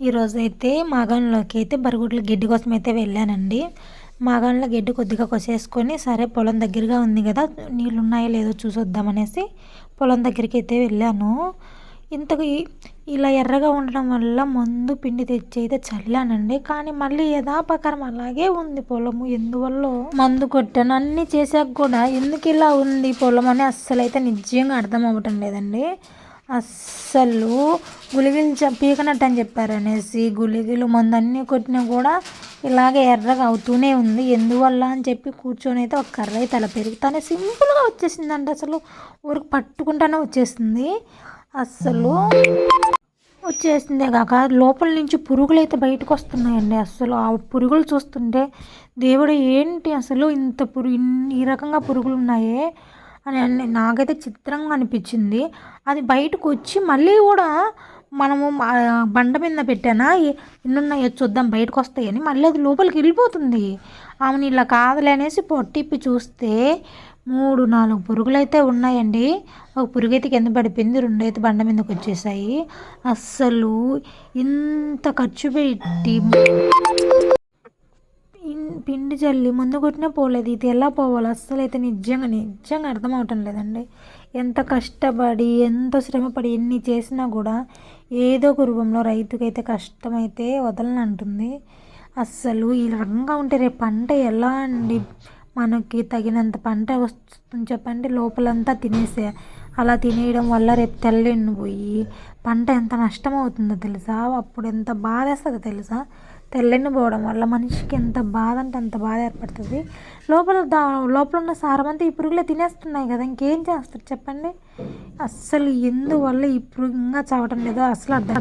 ఈరోజు అయితే మాగాణంలోకి అయితే బరుగుడ్ల గిడ్డి కోసం అయితే వెళ్ళానండి. మాగాణంలో గడ్డి కొద్దిగా కొసేసుకొని సరే పొలం దగ్గరగా ఉంది కదా నీళ్ళు ఉన్నాయో లేదో చూసొద్దామనేసి పొలం దగ్గరికి అయితే వెళ్ళాను. ఇంతకు ఇలా ఎర్రగా ఉండడం వల్ల మందు పిండి తెచ్చి అయితే చల్లానండి. కానీ మళ్ళీ యథాపకారం అలాగే ఉంది పొలము. ఎందువల్ల మందు కొట్టాను అన్నీ చేశాక కూడా ఎందుకు ఇలా ఉంది పొలం అని అస్సలు అయితే నిజంగా అర్థం అవ్వటం లేదండి. అస్సలు గుళికలు పీకనట్టు అని చెప్పారు అనేసి గుళికలు మందన్నీ కొట్టినా కూడా ఇలాగే ఎర్రగా అవుతూనే ఉంది. ఎందువల్ల అని చెప్పి కూర్చొని అయితే ఒక కర్ర అయితే అలా పెరుగుతానే సింపుల్గా వచ్చేసిందండి అసలు. ఊరికి పట్టుకుంటానే వచ్చేసింది. అస్సలు వచ్చేసిందే కాక లోపల నుంచి పురుగులు అయితే బయటకు వస్తున్నాయండి. అసలు ఆ పురుగులు చూస్తుంటే దేవుడు ఏంటి అసలు ఇంత పురుగు ఈ రకంగా పురుగులు ఉన్నాయే అని నాకైతే చిత్రంగా అనిపించింది. అది బయటకు వచ్చి మళ్ళీ కూడా మనము బండ మీద పెట్టానా? ఎన్నున్నాయో చూద్దాం బయటకు వస్తాయని మళ్ళీ అది లోపలికి వెళ్ళిపోతుంది. ఆమెను ఇలా కాదులే అనేసి పొట్టిప్పి చూస్తే మూడు నాలుగు పురుగులు అయితే ఉన్నాయండి. ఒక పురుగు అయితే కింద పడిపోయింది రెండు అయితే బండ మీదకి వచ్చేసాయి అస్సలు ఇంత ఖర్చు పెట్టి పిండి చల్లి ముందు కొట్టినా పోలేదు. ఇది ఎలా పోవాలి అస్సలు అయితే నిజంగా నిజంగా అర్థం అవటం లేదండి. ఎంత కష్టపడి ఎంత శ్రమపడి ఎన్ని చేసినా కూడా ఏదో ఒక రూపంలో రైతుకైతే కష్టమైతే వదలనంటుంది. అస్సలు ఈ రకంగా ఉంటే రేపు పంట ఎలా అండి? మనకి తగినంత పంట వస్తుంది చెప్పండి లోపలంతా తినేసే. అలా తినేయడం వల్ల రేపు తెల్లెన్ను పోయి పంట ఎంత నష్టం అవుతుందో తెలుసా? అప్పుడు ఎంత బాధ వేస్తుందో తెలుసా? తెల్లని పోవడం వల్ల మనిషికి ఎంత బాధ అంటే అంత బాధ ఏర్పడుతుంది. లోపల దా లోపల ఉన్న సారం ఈ పురుగులే తినేస్తున్నాయి కదా ఇంకేం చేస్తారు చెప్పండి? అస్సలు ఎందువల్ల ఈ పురుగు ఇంకా చావటం లేదో అసలు అర్థం